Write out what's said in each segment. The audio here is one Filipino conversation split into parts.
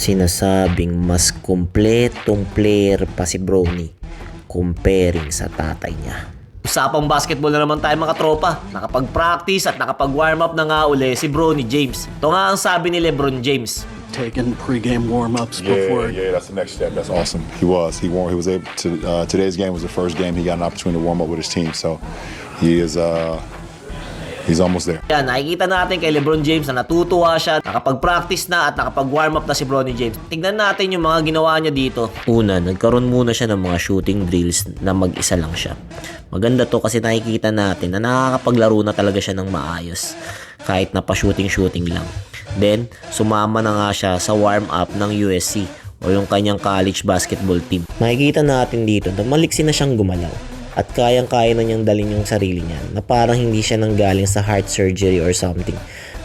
Sinasabing mas kumpletong player pa si Brony comparing sa tatay niya. Usapang basketball na naman tayo mga tropa. Nakapag-practice at nakapag-warm up na nga uli si Bronny James. Ito nga ang sabi ni Lebron James. taking pregame warm-ups Yeah, before yeah, that's the next step. That's awesome. He was. He won. He was able to. Uh, today's game was the first game he got an opportunity to warm up with his team. So he is. Uh, he's almost there. Yan, nakikita natin kay Lebron James na natutuwa siya, nakapag-practice na at nakapag-warm up na si Bronny James. Tignan natin yung mga ginawa niya dito. Una, nagkaroon muna siya ng mga shooting drills na mag-isa lang siya. Maganda to kasi nakikita natin na nakakapaglaro na talaga siya ng maayos. Kahit na pa-shooting-shooting lang. Then, sumama na nga siya sa warm-up ng USC o yung kanyang college basketball team. Makikita natin dito na maliksi na siyang gumalaw at kayang-kaya na niyang dalhin yung sarili niya na parang hindi siya nanggaling sa heart surgery or something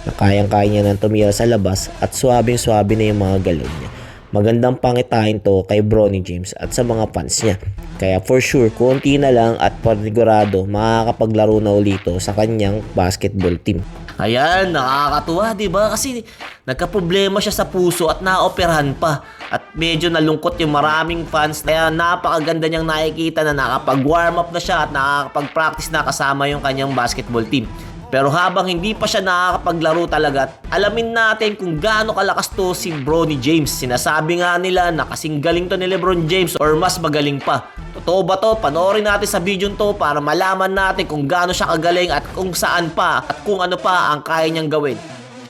na kayang-kaya niya nang tumira sa labas at swabing-swabe na yung mga galaw niya. Magandang pangitain to kay Bronny James at sa mga fans niya. Kaya for sure, konti na lang at panigurado makakapaglaro na ulito sa kanyang basketball team. Ayan, nakakatuwa, di ba? Kasi nagka-problema siya sa puso at naoperahan pa. At medyo nalungkot yung maraming fans. Kaya napakaganda niyang nakikita na nakapag-warm up na siya at nakakapag-practice na kasama yung kanyang basketball team. Pero habang hindi pa siya nakakapaglaro talaga, alamin natin kung gaano kalakas to si Bronny James. Sinasabi nga nila na kasing galing to ni Lebron James or mas magaling pa. Totoo ba to? Panoorin natin sa video to para malaman natin kung gaano siya kagaling at kung saan pa at kung ano pa ang kaya niyang gawin.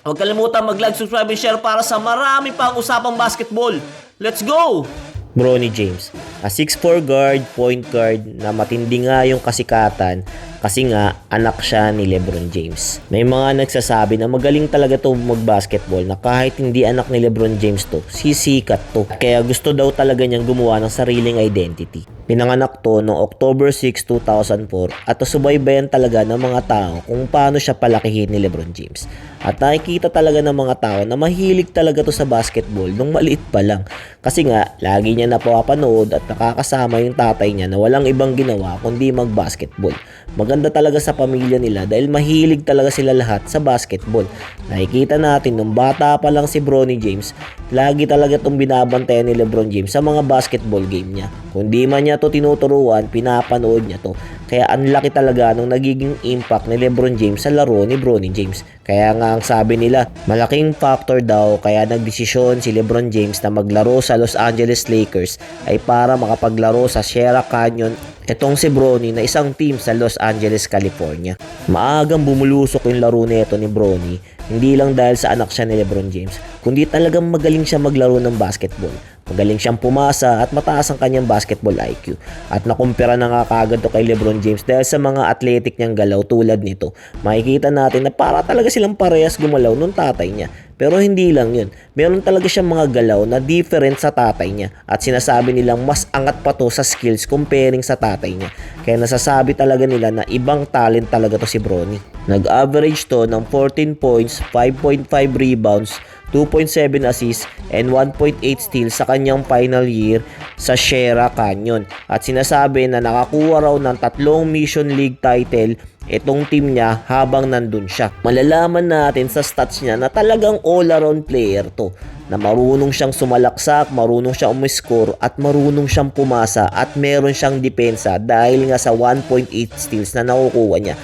Huwag kalimutan mag-like, subscribe, and share para sa marami pang usapang basketball. Let's go! Bronny James. A 6'4 guard, point guard na matindi nga yung kasikatan kasi nga anak siya ni Lebron James. May mga nagsasabi na magaling talaga to mag-basketball na kahit hindi anak ni Lebron James to, sisikat to. Kaya gusto daw talaga niyang gumawa ng sariling identity. Pinanganak to noong October 6, 2004 at subaybayan talaga ng mga tao kung paano siya palakihin ni Lebron James. At nakikita talaga ng mga tao na mahilig talaga to sa basketball nung maliit pa lang. Kasi nga, lagi niya napapanood at nakakasama yung tatay niya na walang ibang ginawa kundi mag-basketball. Maganda talaga sa pamilya nila dahil mahilig talaga sila lahat sa basketball. Nakikita natin nung bata pa lang si Bronny James, lagi talaga itong binabantayan ni Lebron James sa mga basketball game niya. Kung di man niya to tinuturuan, pinapanood niya to. Kaya ang laki talaga nung nagiging impact ni Lebron James sa laro ni Bronny James. Kaya nga ang sabi nila, malaking factor daw kaya nagdesisyon si Lebron James na maglaro sa Los Angeles Lakers ay para makapaglaro sa Sierra Canyon Itong si Bronny na isang team sa Los Angeles, California. Maagang bumulusok yung laro nito ni Bronny, hindi lang dahil sa anak siya ni Lebron James, kundi talagang magaling siya maglaro ng basketball. Magaling siyang pumasa at mataas ang kanyang basketball IQ. At nakumpira na nga kagad to kay Lebron James dahil sa mga athletic niyang galaw tulad nito. Makikita natin na para talaga silang parehas gumalaw nung tatay niya. Pero hindi lang yun. Meron talaga siyang mga galaw na different sa tatay niya. At sinasabi nilang mas angat pa to sa skills comparing sa tatay niya. Kaya nasasabi talaga nila na ibang talent talaga to si Bronny. Nag-average to ng 14 points, 5.5 rebounds, 2.7 assists, and 1.8 steals sa kanyang final year sa Sierra Canyon. At sinasabi na nakakuha raw ng tatlong Mission League title itong team niya habang nandun siya. Malalaman natin sa stats niya na talagang all-around player to na marunong siyang sumalaksak, marunong siyang umiscore at marunong siyang pumasa at meron siyang depensa dahil nga sa 1.8 steals na nakukuha niya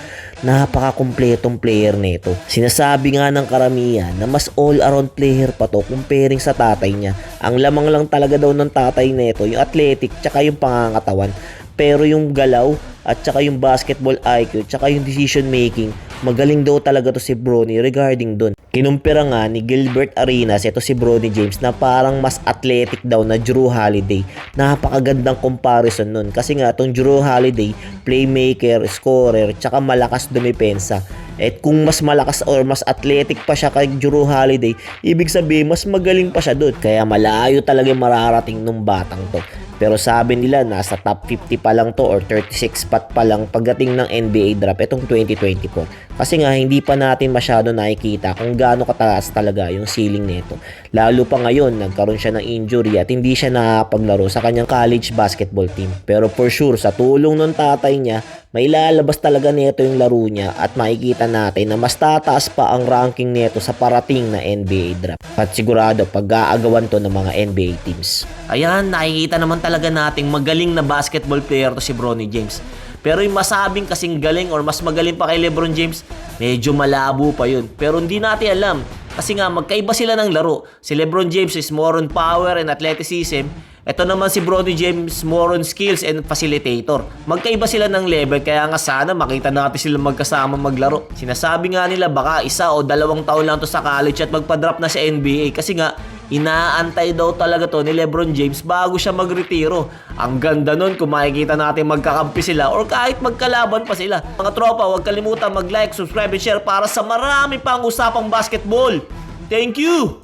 napaka-kumpletong player nito. Sinasabi nga ng karamihan na mas all-around player pa to comparing sa tatay niya. Ang lamang lang talaga daw ng tatay nito, yung athletic tsaka yung pangangatawan. Pero yung galaw at tsaka yung basketball IQ tsaka yung decision making, magaling daw talaga to si Bronny regarding dun. Kinumpira nga ni Gilbert Arenas ito si Bronny James na parang mas athletic daw na Drew Holiday. Napakagandang comparison nun kasi nga itong Drew Holiday, playmaker, scorer, tsaka malakas dumipensa. At kung mas malakas or mas athletic pa siya kay Drew Holiday, ibig sabihin mas magaling pa siya doon. Kaya malayo talaga mararating nung batang to. Pero sabi nila nasa top 50 pa lang to or 36 spot pa lang pagdating ng NBA draft itong 2024. Kasi nga hindi pa natin masyado nakikita kung gaano kataas talaga yung ceiling nito. Lalo pa ngayon, nagkaroon siya ng injury at hindi siya nakapaglaro sa kanyang college basketball team. Pero for sure, sa tulong ng tatay niya, may lalabas talaga nito yung laro niya at makikita natin na mas tataas pa ang ranking nito sa parating na NBA draft. At sigurado pag-aagawan to ng mga NBA teams. Ayan, nakikita naman talaga nating magaling na basketball player to si Bronny James. Pero yung masabing kasing galing or mas magaling pa kay LeBron James, medyo malabo pa yun. Pero hindi natin alam. Kasi nga, magkaiba sila ng laro. Si LeBron James is more on power and athleticism. Ito naman si Bronny James more on skills and facilitator. Magkaiba sila ng level kaya nga sana makita natin sila magkasama maglaro. Sinasabi nga nila baka isa o dalawang taon lang to sa college at magpa-drop na sa NBA kasi nga inaantay daw talaga to ni Lebron James bago siya magretiro. Ang ganda nun kung makikita natin magkakampi sila or kahit magkalaban pa sila. Mga tropa, huwag kalimutan mag-like, subscribe, and share para sa marami pang usapang basketball. Thank you!